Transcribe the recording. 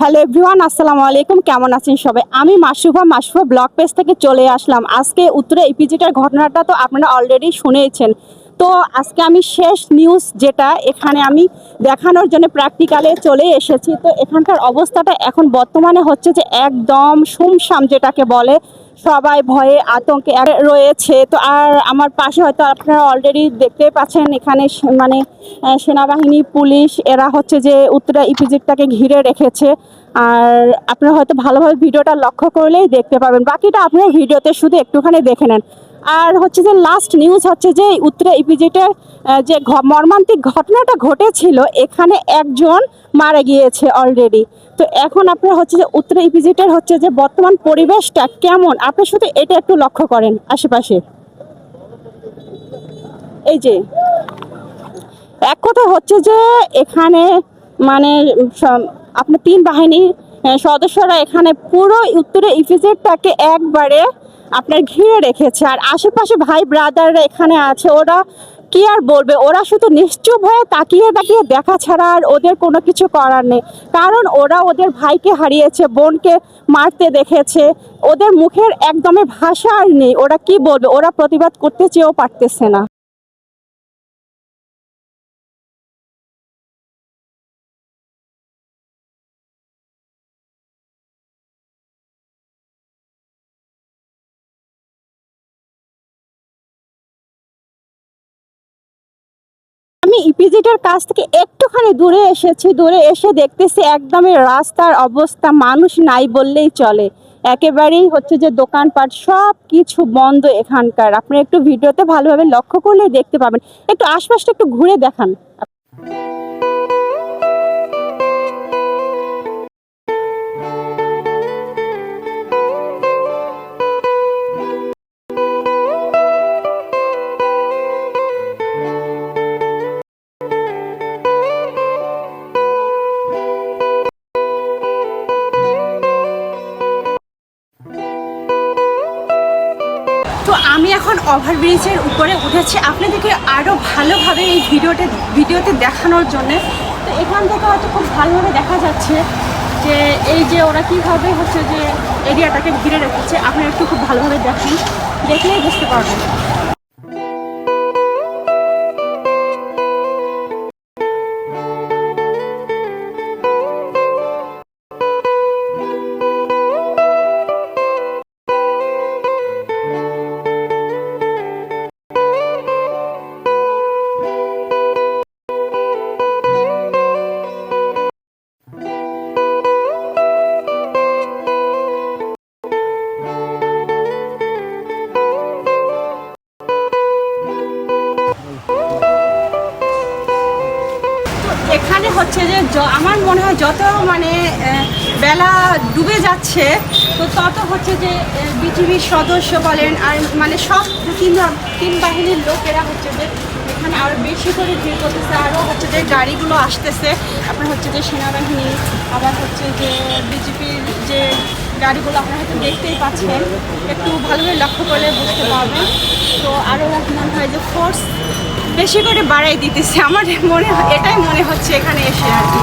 Hello everyone আসসালামু আলাইকুম। কেমন আছেন সবাই? আমি মাসুফা। মাসুফা ব্লগ পেজ থেকে চলে আসলাম। আজকে উত্তরে ইপিজিটার ঘটনাটা তো আপনারা অলরেডি শুনেছেন। তো আজকে আমি শেষ নিউজ যেটা, এখানে আমি দেখানোর জন্য প্র্যাকটিক্যালে চলে এসেছি। তো এখানকার অবস্থাটা এখন বর্তমানে হচ্ছে যে একদম সুমসাম যেটাকে বলে সবাই ভয়ে আতঙ্কে রয়েছে। তো আর আমার পাশে হয়তো আপনারা অলরেডি দেখতে পাচ্ছেন, এখানে মানে সেনাবাহিনী, পুলিশ, এরা হচ্ছে যে উত্তরা ইপিজিটটাকে ঘিরে রেখেছে। আর আপনারা হয়তো ভালোভাবে ভিডিওটা লক্ষ্য করলেই দেখতে পাবেন। বাকিটা আপনার ভিডিওতে শুধু একটুখানি দেখে নেন। আর হচ্ছে যে লাস্ট নিউজ হচ্ছে যে উত্তরে ইপিজিটের যে মর্মান্তিক ঘটনাটা ঘটেছিল এখানে একজন মারা গিয়েছে অলরেডি তো এখন আপনারা হচ্ছে যে উত্তরে ইপিজিটের হচ্ছে যে বর্তমান পরিবেশটা কেমন? আপনি শুধু এটা একটু লক্ষ্য করেন আশেপাশে। এই যে এক কথা হচ্ছে যে এখানে মানে আপনার তিন বাহিনীর আহ, সদস্যরা এখানে পুরো উত্তরে ইফিজেটটাকে একবারে আপনার ঘিরে রেখেছে। আর আশেপাশে ভাই ব্রাদাররা এখানে আছে, ওরা কি আর বলবে? ওরা শুধু নিশ্চুপ হয়ে তাকিয়ে তাকিয়ে দেখা ছাড়া আর ওদের কোনো কিছু করার নেই। কারণ ওরা ওদের ভাইকে হারিয়েছে, বোনকে মারতে দেখেছে। ওদের মুখের একদমই ভাষা আর নেই। ওরা কি বলবে? ওরা প্রতিবাদ করতে চেয়েও পারতেছে না। আমি ইপিজিটের কাছ থেকে একটুখানি দূরে এসেছি, দূরে এসে দেখতেছি একদমই রাস্তার অবস্থা মানুষ নাই বললেই চলে। একেবারেই হচ্ছে যে দোকানপাট সব কিছু বন্ধ এখানকার। আপনি একটু ভিডিওতে ভালোভাবে লক্ষ্য করলে দেখতে পাবেন। একটু আশপাশটা একটু ঘুরে দেখান। তো আমি এখন ওভারব্রিজের উপরে উঠেছি। আপনাদেরকে আরও ভালোভাবে এই ভিডিওতে ভিডিওতে দেখানোর জন্য। তো এখান থেকে হয়তো খুব ভালোভাবে দেখা যাচ্ছে যে এই যে ওরা কীভাবে হচ্ছে যে এরিয়াটাকে ঘিরে রেখেছে, আপনারা একটু খুব ভালোভাবে দেখেন। দেখলেই বুঝতে পারবেন। এখানে হচ্ছে যে আমার মনে হয় যত মানে বেলা ডুবে যাচ্ছে, তো তত হচ্ছে যে বিটিভির সদস্য বলেন আর মানে সব তিন তিন বাহিনীর লোকেরা হচ্ছে যে এখানে আরও বেশি করে ভিড় করতেছে। আরও হচ্ছে যে গাড়িগুলো আসতেছে। আপনার হচ্ছে যে সেনাবাহিনী, আবার হচ্ছে যে বিজেপির যে গাড়িগুলো আপনারা হয়তো দেখতেই পাচ্ছেন, একটু ভালোভাবে লক্ষ্য করলে বুঝতে পারবেন। তো আরও মনে হয় যে ফোর্স বেশি করে বাড়াই দিতেছে। আমার মনে এটাই মনে হচ্ছে এখানে এসে আর কি।